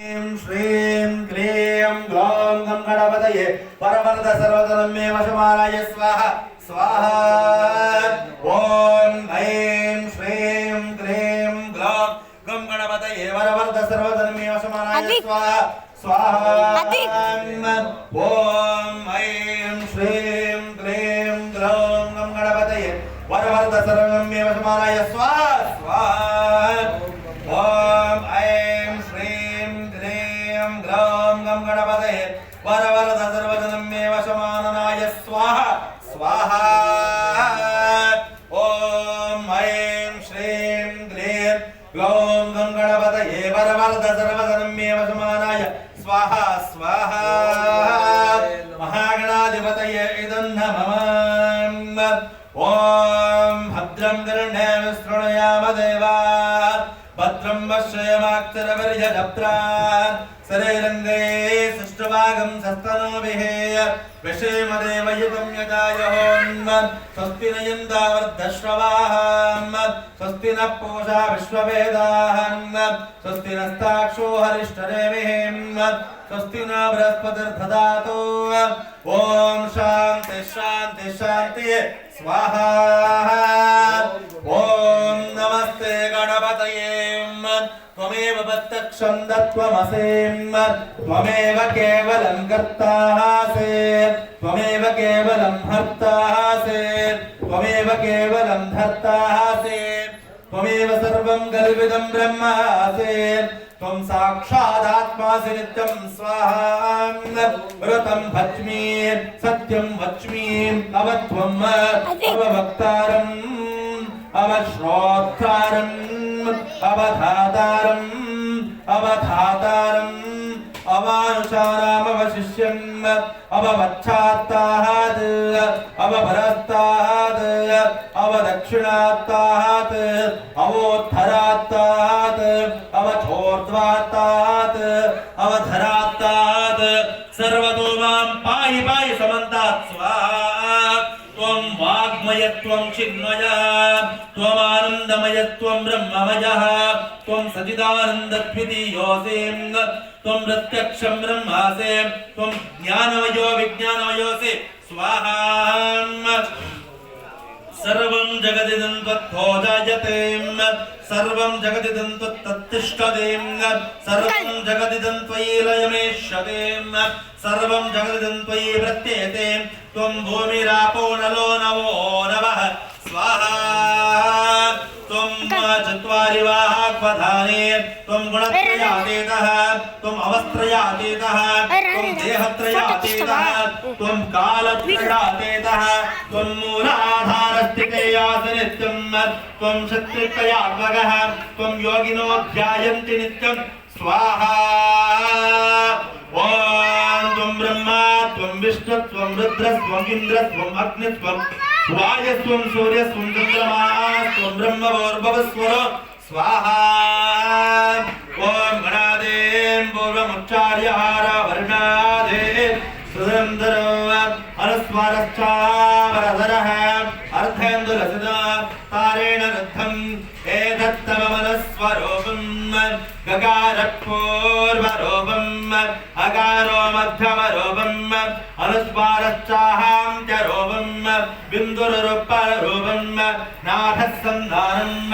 ह्रीं श्रीं क्लीं ग्लौं गं गणपतये परवरद सर्वदनं मे वशमानाय स्वाहा स्वाहा ॐ ऐं श्रीं क्लीं ग्लौं गं गणपतये वरवरद सर्वदनं मे वशमानाय अदित. स्वाहा स्वाहा अदित. ॐ ऐं श्रीं क्लीं ग्लौं गं गणपतये वरवरद सर्वं मे वशमानाय स्वाहा स्वाहा क्लीं ग्लौं गं गणपतये वरवरद सर्वजनं मे वशमाननाय स्वाहा स्वाहा ॐ ऐं श्रीं क्लीं ग्लौं गं गणपतये वरवरद सर्वजनं मे वशमानाय स्वाहा स्वाहा महागणाधिपतये इदं नमः ॐ भद्रं वश्यमाक्षरवर्यजप्रा शरीरङ्गे सुष्ठुभागं सस्तनोभिः विषेमदेवयुतं यदायहोन् स्वस्ति न यन्दावर्धश्रवाः स्वस्ति नः पूषा विश्ववेदाः स्वस्ति नस्ताक्षो हरिष्ठरेमिः स्वस्ति न बृहस्पतिर्दधातु ॐ शान्ति शान्ति शान्ति स्वाहा त्वमेव प्रत्यक्षं दत्त्वमसिं त्वमेव केवलं कर्तासि त्वमेव केवलं हर्तासि त्वमेव केवलं धर्तासि त्वमेव सर्वं कल्पितं ब्रह्मासि त्वं साक्षादात्मासि नित्यं स्वाहा व्रतं भज्मि सत्यं वच्मि अवत्वम् अववक्तारम् अवश्रोत्तारम् अवधातारम् अवधातारम् अवानुषारामवशिष्यम् अववच्छात्तात् अवभरस्तात् अवदक्षिणात्तात् अवोत्तरात्तात् चिन्मय ब्रह्ममयः त्वं सचिदानन्दद्वितीयोऽसि त्वं प्रत्यक्षं ब्रह्मासि त्वं ज्ञानमयो विज्ञानमयोऽसि स्वाहा। सर्वं जगदिदं त्वत्थो सर्वं जगदिदं त्वत्तिष्ठते सर्वं जगदिदं त्वयि लयमेष्यते सर्वं जगदिदं त्वयि वृत्तेते त्वं भूमिरापो नलो नवो नवः। स्वाहा। त्वं चत्वारि वाक्पधाने त्वं गुणत्रयातीतः त्वम् अवस्त्रयातीतः त्वं देहत्रयातीतः त्वं कालत्रयातीतः त्वं मूलाधारस्थितेयासि नित्यं त्वं शक्तित्रयात्मकः त्वं योगिनो ध्यायन्ति नित्यं। स्वाहा। ॐ त्वं ब्रह्मा त्वं विष्णु त्वं रुद्र त्वम् इन्द्र त्वम् अग्नि त्वं वायस्त्वं सूर्यस्त्वं चन्द्रमा त्वं ब्रह्मभोर्भवस्वर स्वाहा ॐ गणादें पूर्वमुच्चार्यहार वर्णादे सुरन्दरो अनुस्वारश्चावरधरः अर्धेन्दुलसित तारेण रुद्धम् एतत्तममनस्वरूपम् गकारपूर्वरूपम् अकारो मध्यमरूपम् अनुस्वारश्चाहान्त्यरूपम् बिन्दुरुपरूपम् नाथः सन्धानम्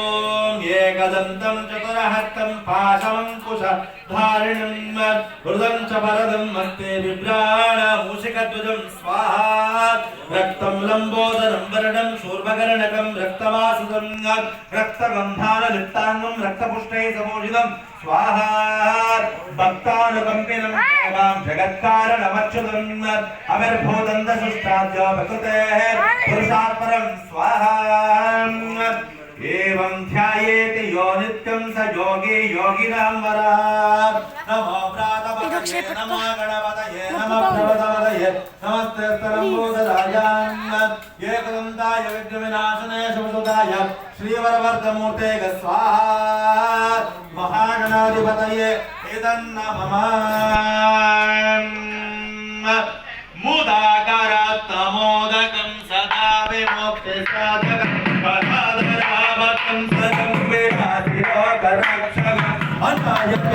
चतुरहस्तं पाशमङ्कुश धारिणं हृदं च वरदं मस्ते बिभ्राणमूषिकध्वजं स्वाहा रक्तं लम्बोदरं वरणं शूर्पकर्णकं रक्तवासुदं रक्तगन्धानलिप्ताङ्गं रक्तपुष्टैः समोषितं स्वाहा भक्तानुकम्पिनं देवां जगत्कारणमच्युतम् अविर्भूतन्दसुष्टाद्य प्रकृतेः पुरुषात् परं स्वाहा एवं ध्यायेति यो नित्यं स योगी योगिनां वरा नमो प्रातपतये नमो गणपतये नमः नमस्ते एकदन्ताय विघ्नविनाशाय शुभसुताय श्रीवरवर्धमूर्ते स्वाहा। महागणाधिपतये इदन्नमः